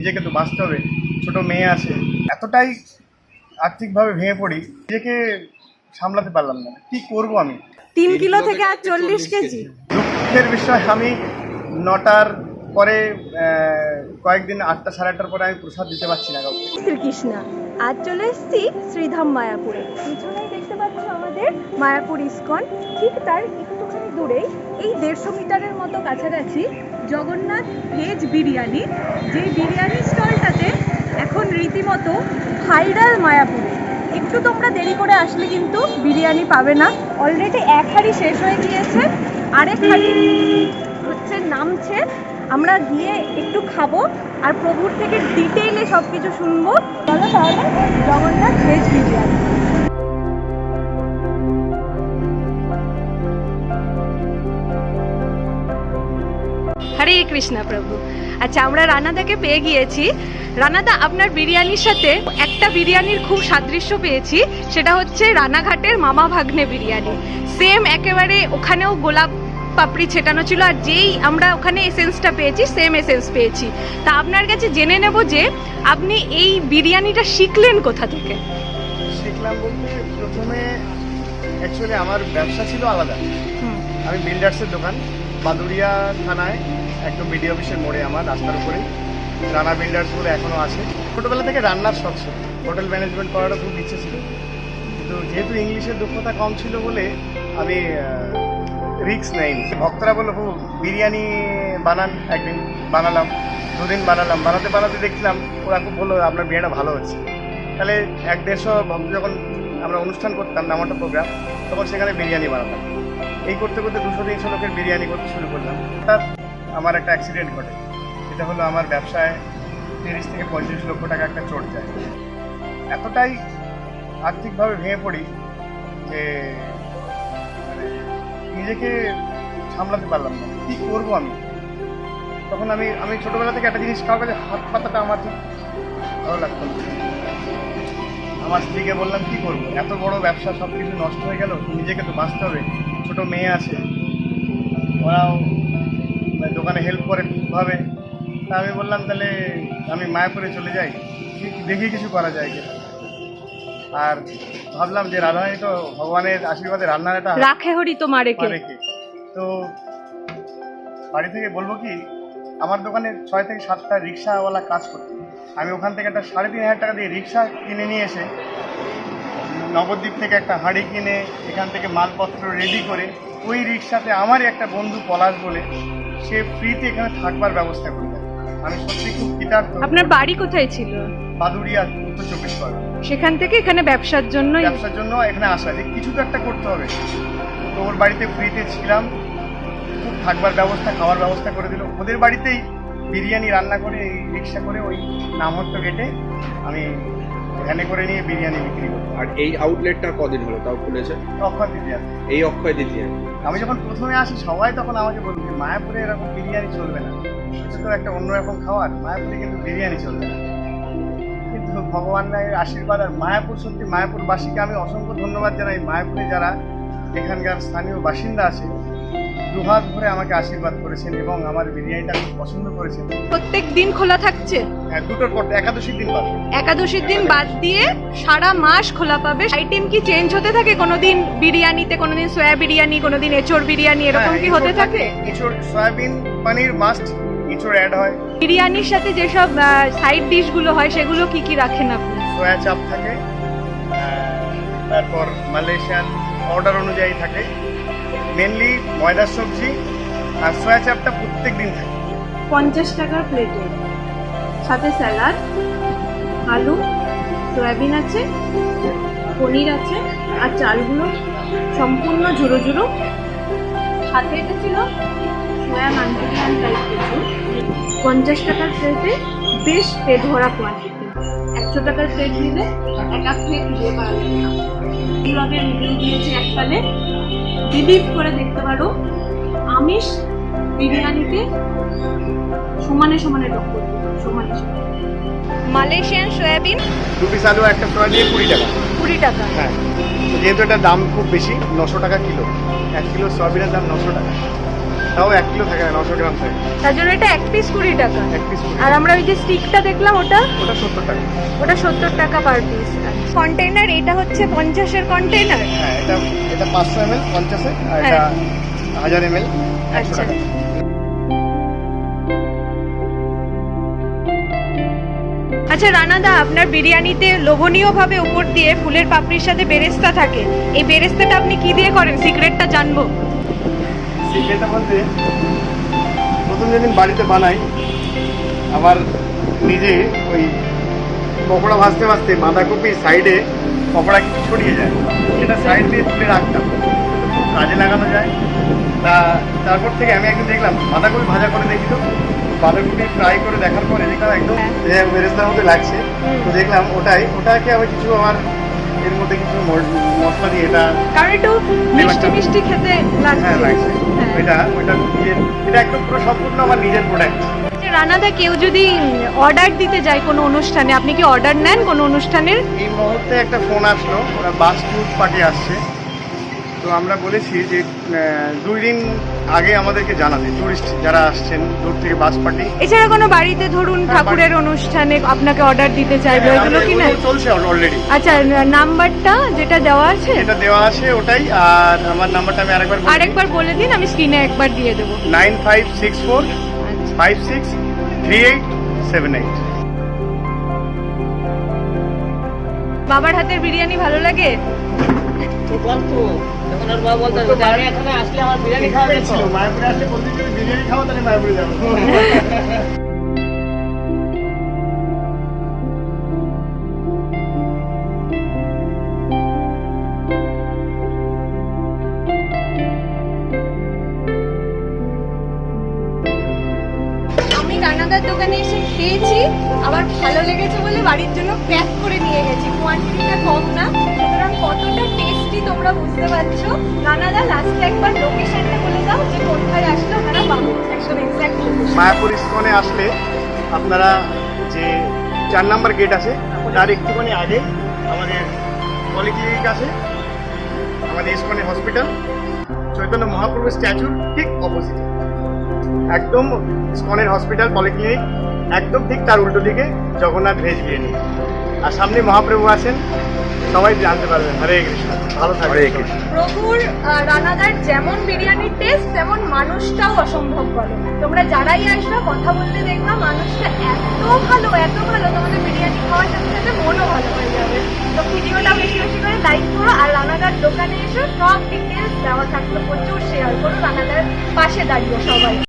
নিজেকে তো বাঁচতে হবে ছোট মেয়ে আছে। এতটাই আর্থিকভাবে ভেঙে পড়ি নিজেকে সামলাতে পারলাম না। কি করব আমি? তিন কিলো থেকে আর চল্লিশ কেজি। দুঃখের বিষয় আমি নটার পরে কয়েকদিন আটটা সাড়ে আটটার পরে আমি প্রসাদ দিতে পারছি না কাউকে। শ্রীকৃষ্ণা আজ চলে এসেছি শ্রীধাম মায়াপুরে। পিছনেই দেখতে পাচ্ছ আমাদের মায়াপুর ইস্কন ঠিক তার একটুখানি দূরেই এই দেড়শো মিটারের মতো কাছাকাছি জগন্নাথ ভেজ বিরিয়ানি যেই বিরিয়ানি স্টলটাতে এখন রীতিমতো ভাইরাল মায়াপুরে। একটু তোমরা দেরি করে আসলে কিন্তু বিরিয়ানি পাবে না। অলরেডি এক হাঁড়ি শেষ হয়ে গিয়েছে, আরেক হাঁড়ি হচ্ছে নামছে। আমরা গিয়ে একটু খাব আর প্রভুর থেকে ডিটেইলে সব কিছু শুনব। চলো তাহলে জগন্নাথ ভেজ বিরিয়ানি। হরে কৃষ্ণা প্রভু। আচ্ছা আমরা রানাদাকে পেয়ে গিয়েছি। রানাদা আপনার বিরিয়ানির সাথে একটা বিরিয়ানির খুব সাদৃশ্য পেয়েছি। সেটা হচ্ছে রানাঘাটের মামা ভাগ্নে বিরিয়ানি। সেম একেবারে ওখানেও গোলাপ পাপড়ি ছেটানো ছিল আর যেই আমরা ওখানে এসেন্সটা পেয়েছি সেম এসেন্স পেয়েছি। তা আপনার কাছে জেনে নেব যে আপনি এই বিরিয়ানিটা শিখলেন কোথা থেকে? শিখলাম বলতে প্রথমে অ্যাকচুয়ালি আমার ব্যবসা ছিল আলাদা। আমি বিল্ডার্সের দোকান। বাদুরিয়া থানায় একদম বিডি অফিসের মোড়ে আমার, রাস্তার উপরেই রানা বিল্ডার্স বলে এখনও আছে। ছোটোবেলা থেকে রান্নার শখ ছিল। হোটেল ম্যানেজমেন্ট করারও খুব ইচ্ছে ছিল। কিন্তু যেহেতু ইংলিশের দক্ষতা কম ছিল বলে আমি রিক্স নেইনি। ভক্তরা বলল বিরিয়ানি বানান, একদিন বানালাম, দুদিন বানালাম। বানাতে বানাতে দেখলাম, ওরা খুব বলল, আপনার বিরিয়ানিটা ভালো হচ্ছে। তাহলে এক দেড়শো ভক্ত যখন আমরা অনুষ্ঠান করতাম, নামাটা প্রোগ্রাম, তখন সেখানে বিরিয়ানি বানাতাম। এই করতে করতে দুশো তিনশো লোকের বিরিয়ানি করতে শুরু করলাম। হঠাৎ আমার একটা অ্যাক্সিডেন্ট ঘটে। এটা হলো আমার ব্যবসায় তিরিশ থেকে পঁয়ত্রিশ লক্ষ টাকা একটা চোট যায়। এতটাই আর্থিকভাবে ভেঙে পড়ি যে মানে নিজেকে সামলাতে পারলাম না। কী করব আমি? তখন আমি আমি ছোটোবেলা থেকে একটা জিনিস কাছে হাত পাতাটা আমার ঠিক ভালো লাগতো আমার স্ত্রীকে বললাম, কি করব? এত বড় ব্যবসা সব কিছু নষ্ট হয়ে গেল, নিজেকে তো বাঁচতে হবে। ছোট মেয়ে আছে ওরাও মানে দোকানে হেল্প করে ঠিকভাবে। তা আমি বললাম তাহলে আমি মায়াপুরে চলে যাই দেখি- কিছু করা যায় কিনা। আর ভাবলাম যে রাধারানী তো ভগবানের আশীর্বাদে রান্নার একটা রাখে হরি তোমার রেখে তো বাড়ি থেকে বলব কি আমার দোকানে ছয় থেকে সাতটা রিক্সাওয়ালা কাজ করতে। আমি ওখান থেকে একটা সাড়ে তিন হাজার টাকা দিয়ে রিক্সা কিনে নিয়ে এসে নবদ্বীপ থেকে একটা হাঁড়ি কিনে এখান থেকে মালপত্র রেডি করে ওই রিক্সাতে আমারই একটা বন্ধু পলাশ বলে সে ফ্রিতে এখানে থাকবার ব্যবস্থা করে দেয় আমি সত্যি খুব কৃতার্থ। আপনার বাড়ি কোথায় ছিল? বাদুড়িয়া উত্তর চব্বিশ পরগনা। সেখান থেকে এখানে ব্যবসার জন্য ব্যবসার জন্য এখানে আসা। যে কিছু তো একটা করতে হবে। তো ওর বাড়িতে ফ্রিতে ছিলাম। খুব থাকবার ব্যবস্থা খাওয়ার ব্যবস্থা করে দিল। ওদের বাড়িতেই বিরিয়ানি রান্না করে এই রিক্সা করে ওই নামহট্ট গেটে আমি ভ্যানে করে নিয়ে বিরিয়ানি বিক্রি করি আর এই আউটলেটটা কদিন হলো? তাও খুলেছে? অক্ষয় আসে এই অক্ষয় দ্বিতীয় আমি যখন প্রথমে আসি সবাই তখন আমাকে বলবে যে মায়াপুরে এরকম বিরিয়ানি চলবে না। এটা তো একটা অন্যরকম খাবার। মায়াপুরে কিন্তু বিরিয়ানি চলবে না। কিন্তু ভগবানের আশীর্বাদ আর মায়াপুর সত্যি মায়াপুরবাসীকে আমি অসংখ্য ধন্যবাদ জানাই। মায়াপুরে যারা এখানকার স্থানীয় বাসিন্দা আছে দুহাত ভরে আমাকে আশীর্বাদ করেছেন এবং আমার বিরিয়ানিটা খুব পছন্দ করেছেন। প্রত্যেক দিন খোলা থাকছে? হ্যাঁ দুটোর পর একাদশীর দিন বাদ। একাদশীর দিন বাদ দিয়ে সারা মাস খোলা পাবে। আইটেম কি চেঞ্জ হতে থাকে? কোনোদিন বিরিয়ানিতে কোনোদিন সয়া বিরিয়ানি কোনোদিন এচোর বিরিয়ানি এরকম হ্যাঁ, কি হতে থাকে? এঁচোড় সয়াবিন পনির মাস্ট এঁচোড় অ্যাড হয়। বিরিয়ানির সাথে যেসব সাইড ডিশগুলো হয় সেগুলো কি কি রাখেন আপনি? সয়া চাপ থাকে তারপর মালয়েশিয়ান অর্ডার অনুযায়ী থাকে। মেনলি ময়দার সবজি আর সয়া চাপটা প্রত্যেক দিন থাকে পঞ্চাশ টাকার প্লেটে সাথে স্যালাড আলু সয়াবিন আছে, পনির আছে, আর চালগুলো সম্পূর্ণ ঝুড়ো ঝুড়ো সাথে এটা ছিল সয়া মাঞ্চুরিয়ান টাইপ কিছু পঞ্চাশ টাকার প্লেটে বেশ পেট ভরা কোয়ান্টিটি একশো টাকার প্লেট নিলে এক এক প্লেট দিয়ে পারা যাবে না এইভাবে রিভিউ দিয়েছে এককালে। বিলিভ করে দেখতে পারো। আমিষ বিরিয়ানিতে সমানে সমানে দিবে, সমানে সমানে। Malaysian soybean? দু পিস আলু একটা সয়া দিয়ে কুড়ি টাকা। কুড়ি টাকা। হ্যাঁ যেহেতু এটা দাম খুব বেশি নশো টাকা কিলো। এক কিলো সয়াবিনের দাম নশো টাকা। তাও এক কিলো থাকে না নশো গ্রাম থাকে। তার জন্য এটা এক পিস কুড়ি টাকা। এক পিস আর আমরা ওই যে স্টিকটা দেখলাম ওটা? ওটা সত্তর টাকা। ওটা সত্তর টাকা পার পিস কন্টেনার এটা হচ্ছে পঞ্চাশের কন্টেনার হ্যাঁ এটা এটা পাঁচশো এম এল পঞ্চাশে আর এটা হ্যাঁ। হাজার এম এল একশো আচ্ছা। টাকা। আচ্ছা রানাদা, আপনার বিরিয়ানিতে লোভনীয়ভাবে উপর দিয়ে ফুলের পাপড়ির সাথে বেরেস্তা থাকে। এই বেরেস্তাটা আপনি কি দিয়ে করেন? সিক্রেটটা জানব। সিক্রেটটা বলতে, প্রথম যেদিন বাড়িতে বানাই আবার নিজে ওই পকোড়া ভাজতে ভাজতে বাঁধাকপির সাইডে পকোড়া কিছু ছড়িয়ে যায়। সেটা সাইড দিয়ে তুলে রাখতাম। কাজে লাগানো যায়। তা, তারপর থেকে আমি একদিন দেখলাম, বাঁধাকপি ভাজা করে দেখি তো। বাঁধাকপি ফ্রাই করে দেখার পরে দেখলাম একদম। বেরেস্তার মধ্যে লাগছে। তো দেখলাম ওটাই ওটাকে আমি কিছু আমার এর মধ্যে কিছু মশলা দিয়ে এটা কারণ একটু মিষ্টি মিষ্টি খেতে লাগছে হ্যাঁ লাগছে। হ্যাঁ। ওইটা ওইটা নিজের এটা একদম পুরো সম্পূর্ণ আমার নিজের প্রোডাক্ট আচ্ছা, রানাদা কেউ যদি অর্ডার দিতে যায় কোনো অনুষ্ঠানে আপনি কি অর্ডার নেন কোনো অনুষ্ঠানের? এই মুহূর্তে একটা ফোন আসলো ওরা বাস ট্যুর পার্টি আসছে। তো আমরা বলেছি যে দুই দিন আগে আমাদেরকে জানাতে টুরিস্ট যারা আসছেন দূর থেকে বাস পার্টি। এছাড়া কোনো বাড়িতে ধরুন হ্যাঁ, ঠাকুরের অনুষ্ঠানে আপনাকে অর্ডার দিতে চাইবে ওইগুলো কি না চলছে অলরেডি আচ্ছা নাম্বারটা যেটা দেওয়া আছে? এটা দেওয়া আছে ওটাই আর আমার নাম্বারটা আমি আরেকবার আরেকবার বলে দিন আমি স্ক্রিনে একবার দিয়ে দেবো। নাইন ফাইভ সিক্স ফোর আচ্ছা। Five six three eight seven eight. বাবার হাতের বিরিয়ানি ভালো লাগে? তো বলতো তখন ওর বাবা বলতো আমি এখানে আসলে আমার বিরিয়ানি খাওয়া মায়াপুরে আসলে বলতে বিরিয়ানি খাওয়া তাহলে মায়াপুরে যাব রানাদার দোকানে এসে খেয়েছি। আবার ভালো লেগেছে বলে বাড়ির জন্য প্যাক করে নিয়ে গেছি। কোয়ান্টিটিটা কম না, সুতরাং কতটা টেস্টি তোমরা বুঝতে পারছ। রানাদা লাস্টে একবার লোকেশনটা বলে দাও যে কোথায় আসলে ওনারা পাবো একদম এক্স্যাক্ট মায়াপুর ইস্কনে আসলে আপনারা যে চার নাম্বার গেট আছে, তার একটুখানি আগে আমাদের পলিক্লিনিক আছে, আমাদের ইস্কনে হসপিটাল চৈতন্য মহাপ্রভু স্ট্যাচুর ঠিক অপোজিটে একদম ইস্কনের হসপিটাল পলিক্লিনিক একদম ঠিক তার উল্টো দিকে জগন্নাথ ভেজ বিরিয়ানি। আর সামনে মহাপ্রভু আছেন সবাই জানতে পারবেন। হরে কৃষ্ণ। ভালো থাকবে হরে কৃষ্ণ। প্রভুর রানাদার যেমন বিরিয়ানির টেস্ট তেমন মানুষটাও অসম্ভব ভালো তোমরা যারাই আসবে কথা বলতে দেখবা মানুষটা এত ভালো এত ভালো। তোমাদের বিরিয়ানি খাওয়ার সাথে সাথে মনও ভালো হয়ে যাবে। তো ভিডিওটা বেশি বেশি করে লাইক করো আর রানাদার দোকানে এসে সব ডিটেলস দেওয়া থাকল প্রচুর শেয়ার করো রানাদার পাশে দাঁড়িয়ে সবাই।